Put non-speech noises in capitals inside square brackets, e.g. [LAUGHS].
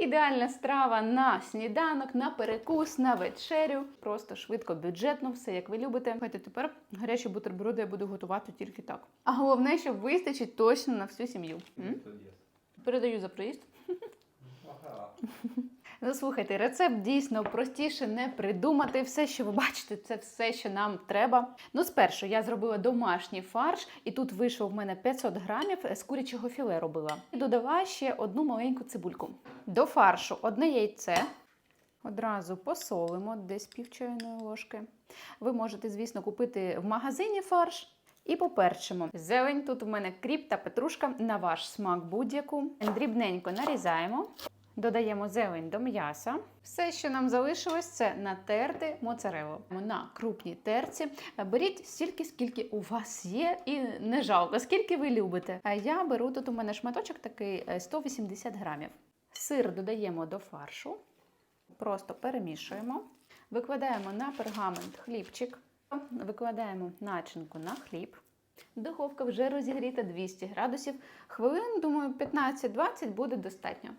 Ідеальна страва на сніданок, на перекус, на вечерю. Просто швидко, бюджетно, все як ви любите. Хайте тепер гарячі бутерброди я буду готувати тільки так. А головне, щоб вистачить точно на всю сім'ю. М? Передаю за приїзд. [LAUGHS] Ну, слухайте, рецепт дійсно простіше не придумати. Все, що ви бачите, це все, що нам треба. Ну, спершу я зробила домашній фарш, і тут вийшов в мене 500 грамів з курячого філе робила. І додала ще одну маленьку цибульку. До фаршу одне яйце. Одразу посолимо десь пів чайної ложки. Ви можете, звісно, купити в магазині фарш. І поперчимо. Зелень тут у мене кріп та петрушка на ваш смак будь-яку. Дрібненько нарізаємо. Додаємо зелень до м'яса. Все, що нам залишилось, це натерти моцарелу. На крупній терці беріть стільки, скільки у вас є, і не жалко, скільки ви любите. А я беру тут у мене шматочок такий е, 180 грамів. Сир додаємо до фаршу, просто перемішуємо. Викладаємо на пергамент хлібчик, викладаємо начинку на хліб. Духовка вже розігріта 200 градусів. Хвилин, думаю, 15-20 буде достатньо.